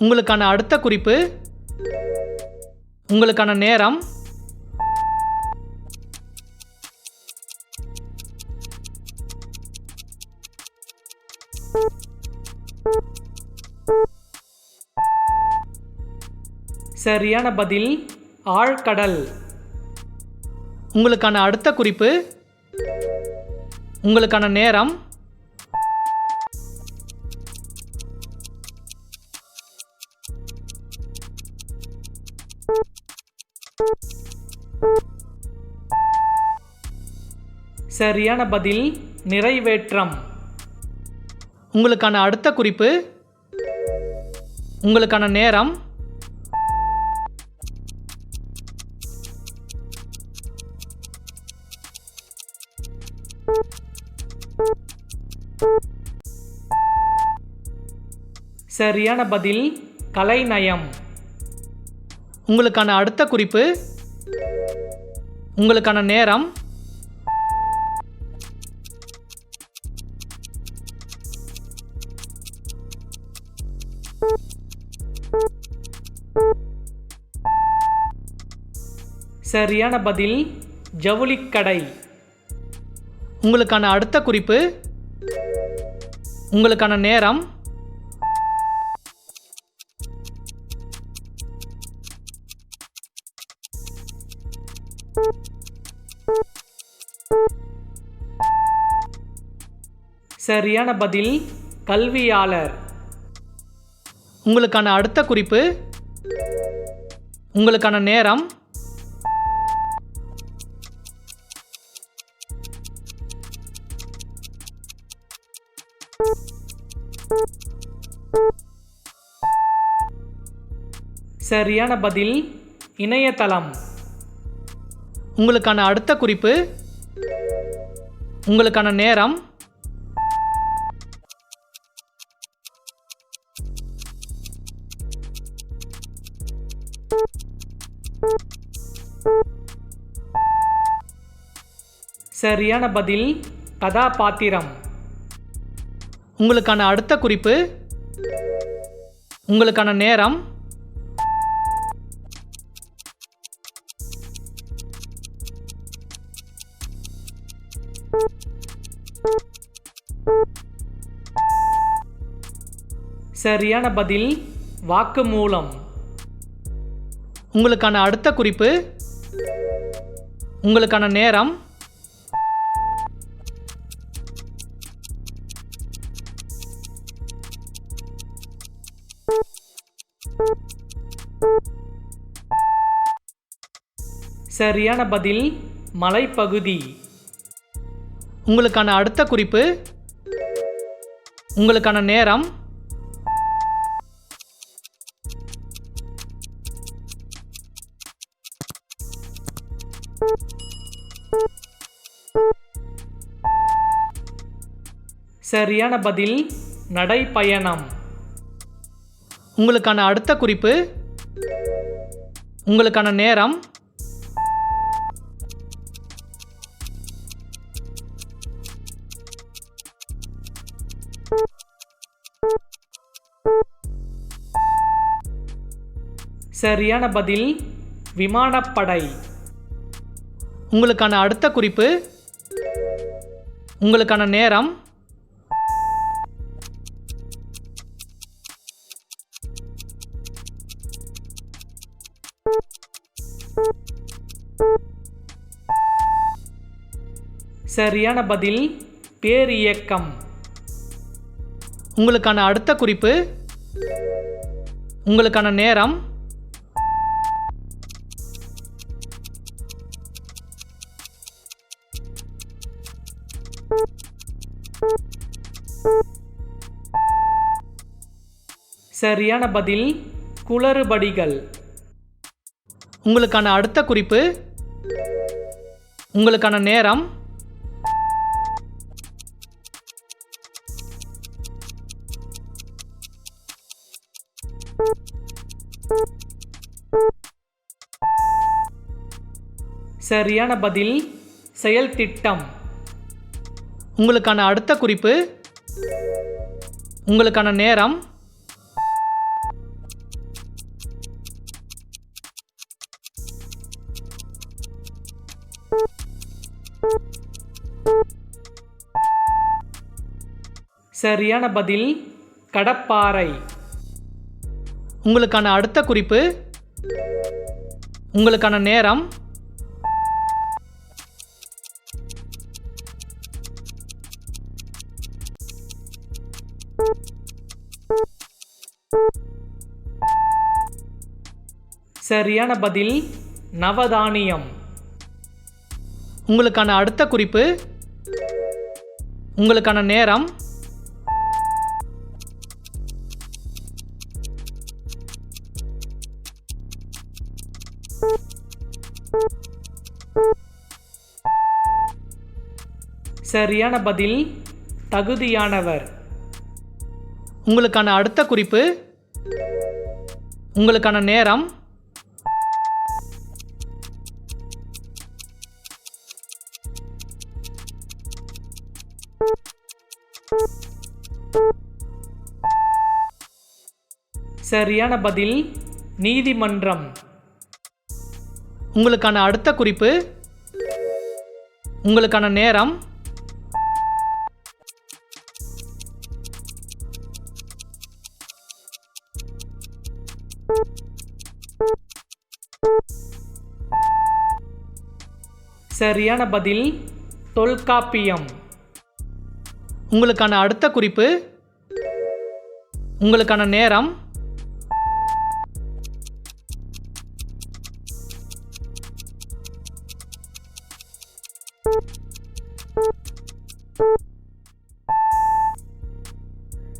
உங்களுக்கான அடுத்த குறிப்பு உங்களுக்கான நேரம் சரியான பதில் ஆழ்கடல். உங்களுக்கான அடுத்த குறிப்பு உங்களுக்கான நேரம் சரியான பதில் நிறைவேற்றம். உங்களுக்கான அடுத்த குறிப்பு உங்களுக்கான நேரம். சரியான பதில் கலைநயம். உங்களுக்கான அடுத்த குறிப்பு உங்களுக்கான நேரம். சரியான பதில் ஜவுளிக்கடை. உங்களுக்கான அடுத்த குறிப்பு உங்களுக்கான நேரம். சரியான பதில் கல்வியாளர். உங்களுக்கான அடுத்த குறிப்பு உங்களுக்கான நேரம். சரியான பதில் இணையதளம். உங்களுக்கான அடுத்த குறிப்பு உங்களுக்கான நேரம். சரியான பதில் கதாபாத்திரம். உங்களுக்கான அடுத்த குறிப்பு உங்களுக்கான நேரம் சரியான பதில் வாக்குமூலம் உங்களுக்கான அடுத்த குறிப்பு உங்களுக்கான நேரம் சரியான பதில் மலைப்பகுதி. உங்களுக்கான அடுத்த குறிப்பு உங்களுக்கான நேரம். சரியான பதில் நடைப்பயணம். உங்களுக்கான அடுத்த குறிப்பு உங்களுக்கான நேரம். சரியான பதில் விமானப்படை. உங்களுக்கான அடுத்த குறிப்பு உங்களுக்கான நேரம். சரியான பதில் பேரியக்கம். உங்களுக்கான அடுத்த குறிப்பு உங்களுக்கான நேரம். சரியான பதில் குளறுபடிகள். உங்களுக்கான அடுத்த குறிப்பு உங்களுக்கான நேரம். சரியான பதில் செயல் திட்டம் உங்களுக்கான அடுத்த குறிப்பு உங்களுக்கான நேரம் சரியான பதில் கடப்பாறை. உங்களுக்கான அடுத்த குறிப்பு உங்களுக்கான நேரம் சரியான பதில் நவதானியம். உங்களுக்கான அடுத்த குறிப்பு உங்களுக்கான நேரம் சரியான பதில் தகுதியானவர். உங்களுக்கான அடுத்த குறிப்பு உங்களுக்கான நேரம் சரியான பதில் நீதிமன்றம். உங்களுக்கான அடுத்த குறிப்பு உங்களுக்கான நேரம். சரியான பதில் தொல்காப்பியம். உங்களுக்கான அடுத்த குறிப்பு உங்களுக்கான நேரம்.